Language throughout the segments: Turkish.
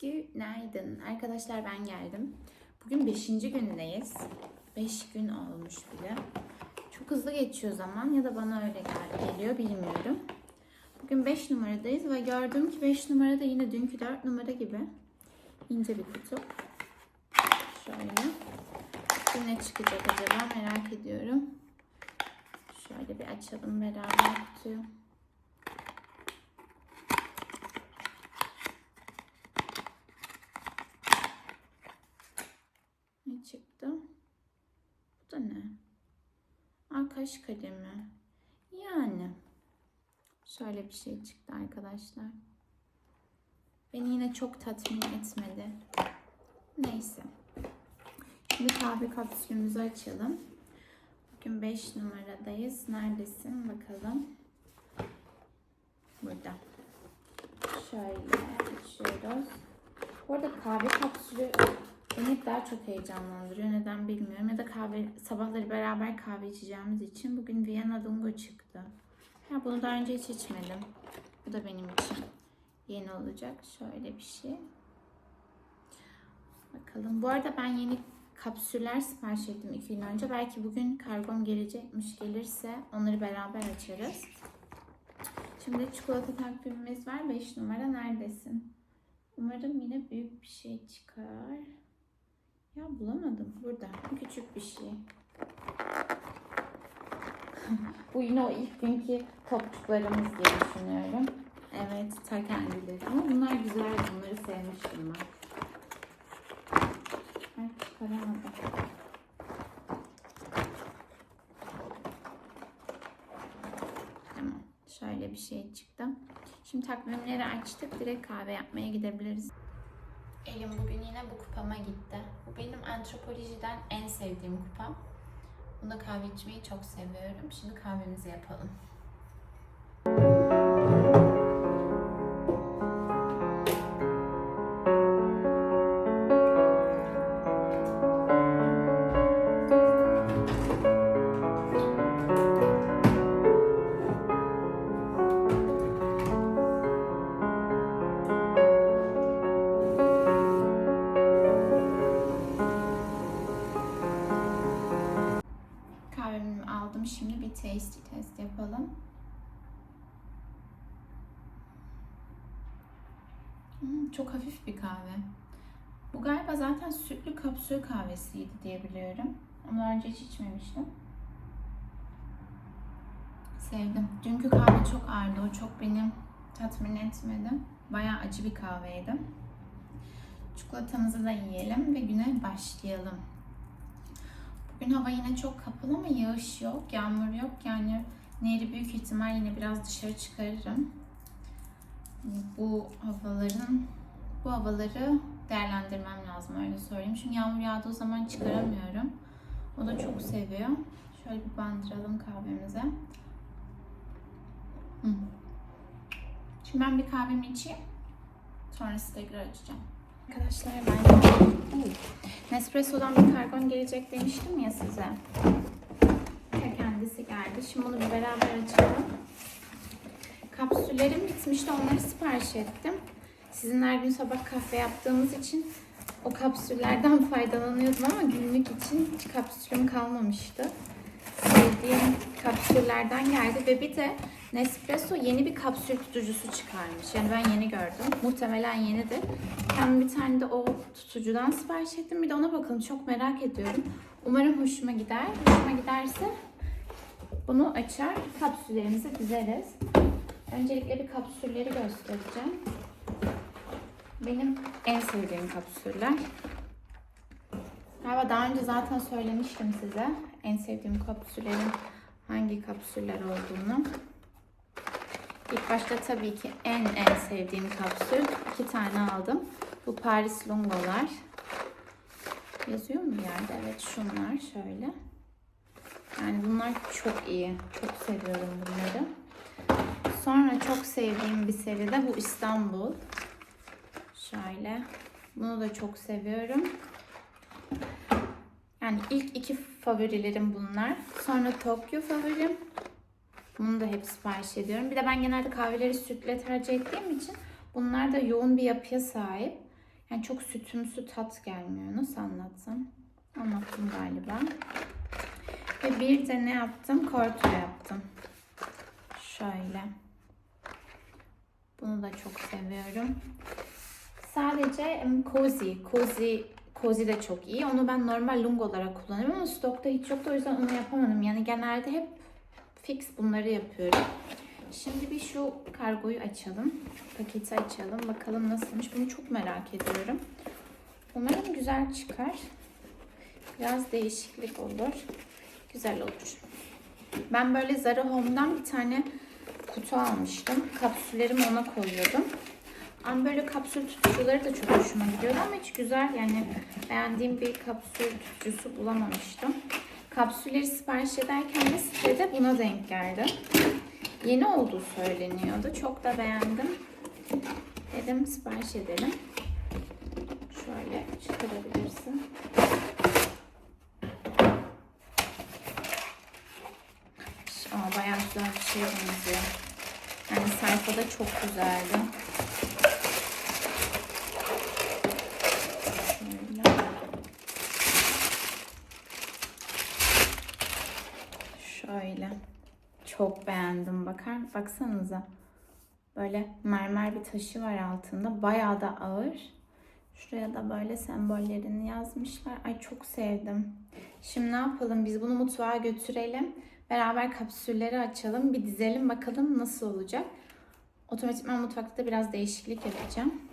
Günaydın. Arkadaşlar ben geldim. Bugün 5. gündeyiz. 5 gün olmuş bile. Çok hızlı geçiyor zaman ya da bana öyle gel- geliyor bilmiyorum. Bugün 5 numaradayız ve gördüm ki 5 numarada yine dünkü 4 numara gibi ince bir kutu. Şöyle. Bugün ne çıkacak acaba merak ediyorum. Şöyle bir açalım beraber kutuyu. Ne çıktı? Bu da ne? Kaş kalemi. Yani. Şöyle bir şey çıktı arkadaşlar. Beni yine çok tatmin etmedi. Neyse. Şimdi kahve kapsülümüzü açalım. Bugün 5 numaradayız. Neredesin bakalım. Burada. Şöyle açıyoruz. Bu arada kahve kapsülü beni daha çok heyecanlandırıyor. Neden bilmiyorum. Ya da kahve sabahları beraber kahve içeceğimiz için bugün Viyana Lungo çıktı. Ya bunu daha önce hiç içmedim. Bu da benim için yeni olacak. Şöyle bir şey. Bakalım. Bu arada ben yeni kapsüller sipariş ettim iki gün önce. Belki bugün kargom gelecekmiş. Gelirse onları beraber açarız. Şimdi çikolata takvimimiz var. 5 numara neredesin? Umarım yine büyük bir şey çıkar. Ya bulamadım. Burada. Küçük bir şey. Bu yine o ilk günkü topçuklarımız diye düşünüyorum. Evet, ta kendileri. Ama bunlar güzel. Bunları sevmiştim ben. Ay çıkaramadım. Tamam. Şöyle bir şey çıktı. Şimdi takvimleri açtık. Direkt kahve yapmaya gidebiliriz. Elim bugün yine bu kupama gitti. Bu benim antropolojiden en sevdiğim kupam. Bunda kahve içmeyi çok seviyorum. Şimdi kahvemizi yapalım. Aldım. Şimdi bir tasty test yapalım. Hmm, çok hafif bir kahve. Bu galiba zaten sütlü kapsül kahvesiydi diye biliyorum. Önce hiç içmemiştim. Sevdim. Dünkü kahve çok ağırdı. O çok beni tatmin etmedi. Bayağı acı bir kahveydi. Çikolatamızı da yiyelim ve güne başlayalım. Bugün hava yine çok kapalı ama yağış yok, yağmur yok. Yani Nehri büyük ihtimal yine biraz dışarı çıkarırım. Bu havaların bu havaları değerlendirmem lazım öyle söyleyeyim. Çünkü yağmur yağdığı zaman çıkaramıyorum. O da çok seviyor. Şöyle bir bandıralım kahvemize. Şimdi ben bir kahvemi içeyim. Sonrası tekrar açacağım. Arkadaşlar ben Nespresso'dan bir kargon gelecek demiştim ya size. Ya kendisi geldi. Şimdi bunu bir beraber açalım. Kapsüllerim bitmişti. Onları sipariş ettim. Sizin her gün sabah kahve yaptığımız için o kapsüllerden faydalanıyordum ama günlük için hiç kapsülüm kalmamıştı. Sevdiğim kapsüllerden geldi ve bir de Nespresso yeni bir kapsül tutucusu çıkarmış. Yani ben yeni gördüm. Muhtemelen yenidir. Ben bir tane de o tutucudan sipariş ettim. Bir de ona bakalım. Çok merak ediyorum. Umarım hoşuma gider. Hoşuma giderse bunu açar. Kapsüllerimizi dizeriz. Öncelikle bir kapsülleri göstereceğim. Benim en sevdiğim kapsüller. Galiba daha önce zaten söylemiştim size. En sevdiğim kapsüllerin hangi kapsüller olduğunu. İlk başta tabii ki en en sevdiğim kapsül. iki tane aldım. Bu Paris Lungo'lar. Yazıyor mu yerde? Evet şunlar şöyle. Yani bunlar çok iyi. Çok seviyorum bunları. Sonra çok sevdiğim bir seri de bu İstanbul. Şöyle. Bunu da çok seviyorum. Yani ilk iki favorilerim bunlar. Sonra Tokyo favorim. Bunu da hep sipariş ediyorum. Bir de ben genelde kahveleri sütle tercih ettiğim için bunlar da yoğun bir yapıya sahip. Yani çok sütümsü tat gelmiyor. Nasıl anlatsam? Anlattım galiba. Ve bir de ne yaptım? Korto yaptım. Şöyle. Bunu da çok seviyorum. Sadece Cozy. Cozy Cozy de çok iyi. Onu ben normal lungo olarak kullanıyorum ama stokta hiç yoktu o yüzden onu yapamadım. Yani genelde hep fix bunları yapıyorum. Şimdi bir şu kargoyu açalım. Paketi açalım. Bakalım nasılmış. Bunu çok merak ediyorum. Umarım güzel çıkar. Biraz değişiklik olur. Güzel olur. Ben böyle Zara Home'dan bir tane kutu almıştım. Kapsüllerimi ona koyuyordum. Ama böyle kapsül tutucuları da çok hoşuma gidiyordu ama hiç güzel yani beğendiğim bir kapsül tutucusu bulamamıştım. Kapsülleri sipariş ederken de sitede buna denk geldi. Yeni olduğu söyleniyordu. Çok da beğendim. Dedim sipariş edelim. Şöyle çıkarabilirsin. Aa, bayağı güzel bir şeye benziyor. Yani sayfada çok güzeldi. Şöyle. Çok beğendim. Bakar, baksanıza. Böyle mermer bir taşı var altında. Bayağı da ağır. Şuraya da böyle sembollerini yazmışlar. Ay çok sevdim. Şimdi ne yapalım? Biz bunu mutfağa götürelim. Beraber kapsülleri açalım. Bir dizelim bakalım nasıl olacak. Otomatikman mutfakta biraz değişiklik yapacağım.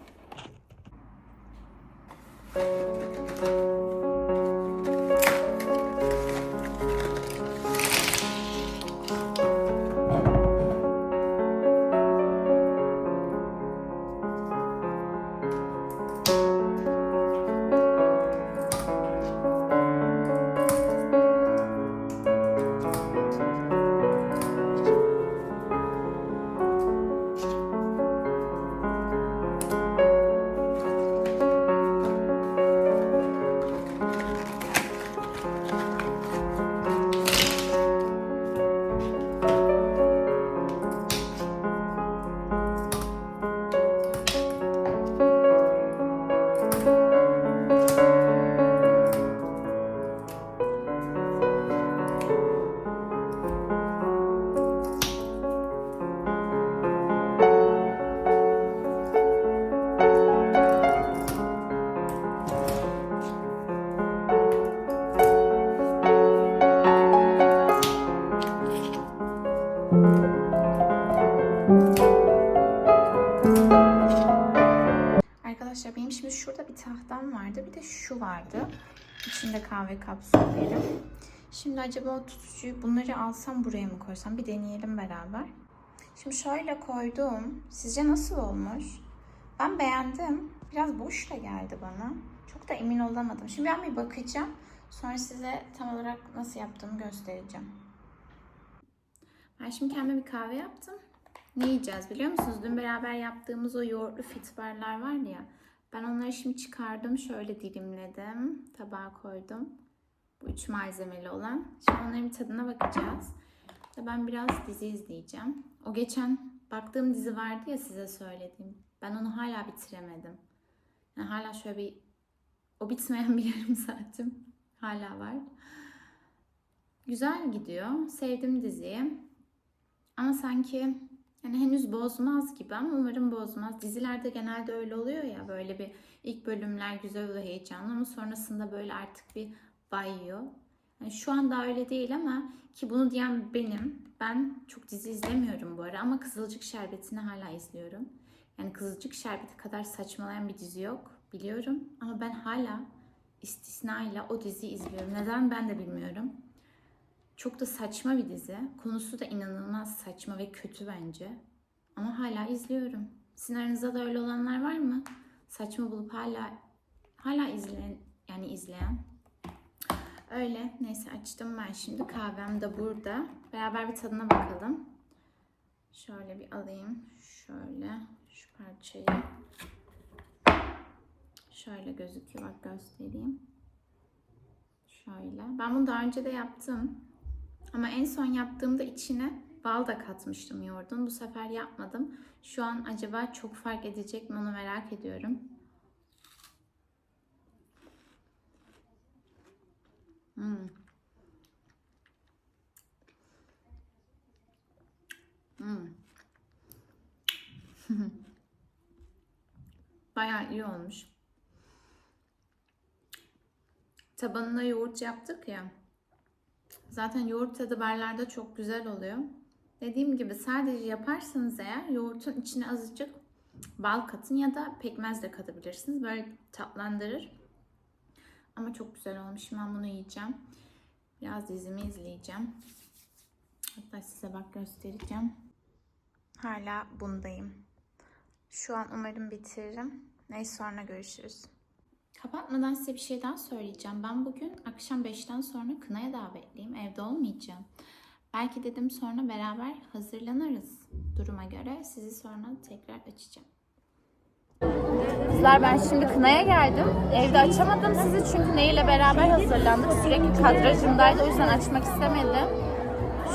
Arkadaşlar benim şimdi şurada bir tahtam vardı. Bir de şu vardı. İçinde kahve kapsülleri. Şimdi acaba o tutucuyu bunları alsam buraya mı koysam? Bir deneyelim beraber. Şimdi şöyle koydum. Sizce nasıl olmuş? Ben beğendim. Biraz boş da geldi bana. Çok da emin olamadım. Şimdi ben bir bakacağım. Sonra size tam olarak nasıl yaptığımı göstereceğim. Ben şimdi kendime bir kahve yaptım. Ne yiyeceğiz biliyor musunuz? Dün beraber yaptığımız o yoğurtlu fitbarlar var ya. Ben onları şimdi çıkardım. Şöyle dilimledim. Tabağa koydum. Bu üç malzemeli olan. Şimdi onların tadına bakacağız. Ben biraz dizi izleyeceğim. O geçen baktığım dizi vardı ya size söylediğim. Ben onu hala bitiremedim. Yani hala şöyle bir o bitmeyen bir yarım saatim hala var. Güzel gidiyor. Sevdim diziyi. Ama sanki yani henüz bozmaz gibi ama umarım bozmaz. Dizilerde genelde öyle oluyor ya böyle bir ilk bölümler güzel ve heyecanlı ama sonrasında böyle artık bir bayıyor. Yani şu anda öyle değil ama ki bunu diyen benim. Ben çok dizi izlemiyorum bu ara ama Kızılcık Şerbeti'ni hala izliyorum. Yani Kızılcık Şerbeti kadar saçmalayan bir dizi yok biliyorum ama ben hala istisnayla o diziyi izliyorum. Neden ben de bilmiyorum. Çok da saçma bir dizi. Konusu da inanılmaz saçma ve kötü bence. Ama hala izliyorum. Sizin aranızda da öyle olanlar var mı? Saçma bulup hala hala izleyen yani izleyen. Öyle. Neyse açtım ben şimdi. Kahvem de burada. Beraber bir tadına bakalım. Şöyle bir alayım. Şöyle şu parçayı. Şöyle gözüküyor. Bak göstereyim. Şöyle. Ben bunu daha önce de yaptım. Ama en son yaptığımda içine bal da katmıştım yoğurdun. Bu sefer yapmadım. Şu an acaba çok fark edecek mi onu merak ediyorum. Hmm. Hmm. Bayağı iyi olmuş. Tabanına yoğurt yaptık ya. Zaten yoğurt tadı barlarda çok güzel oluyor. Dediğim gibi sadece yaparsanız eğer yoğurtun içine azıcık bal katın ya da pekmez de katabilirsiniz. Böyle tatlandırır. Ama çok güzel olmuş. Ben bunu yiyeceğim. Biraz dizimi izleyeceğim. Hatta size bak göstereceğim. Hala bundayım. Şu an umarım bitiririm. Neyse sonra görüşürüz. Kapatmadan size bir şey daha söyleyeceğim. Ben bugün akşam 5'ten sonra kınaya davetliyim. Evde olmayacağım. Belki dedim sonra beraber hazırlanırız duruma göre. Sizi sonra tekrar açacağım. Kızlar ben şimdi kınaya geldim. Evde açamadım sizi çünkü neyle beraber hazırlandık. Sürekli kadrajımdaydı o yüzden açmak istemedim.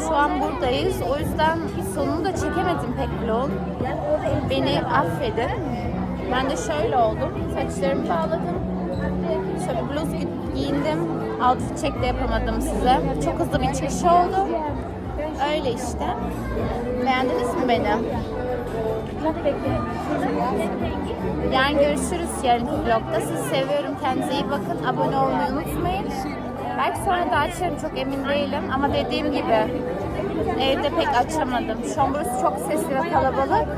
Şu an buradayız. O yüzden sonunu da çekemedim pek vlogun. Beni affedin. Ben de şöyle oldum. Saçlarımı bağladım. Şöyle bluz gi- giyindim. Outfit check de yapamadım size. Çok hızlı bir çıkış oldu. Öyle işte. Beğendiniz mi beni? Yarın görüşürüz yarınki vlogda. Sizi seviyorum. Kendinize iyi bakın. Abone olmayı unutmayın. Belki sonra da açarım. Çok emin değilim. Ama dediğim gibi evde pek açamadım. Şu an burası çok sesli ve kalabalık.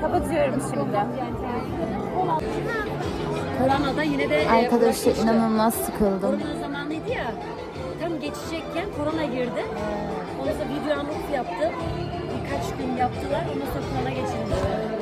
Kapatıyorum şimdi. Koronada yine de e, Arkadaşlar inanılmaz sıkıldım. Korona zamanıydı ya. Tam geçecekken korona girdi. Ondan sonra video yaptı. Birkaç gün yaptılar. Ondan sonra korona geçirmişti.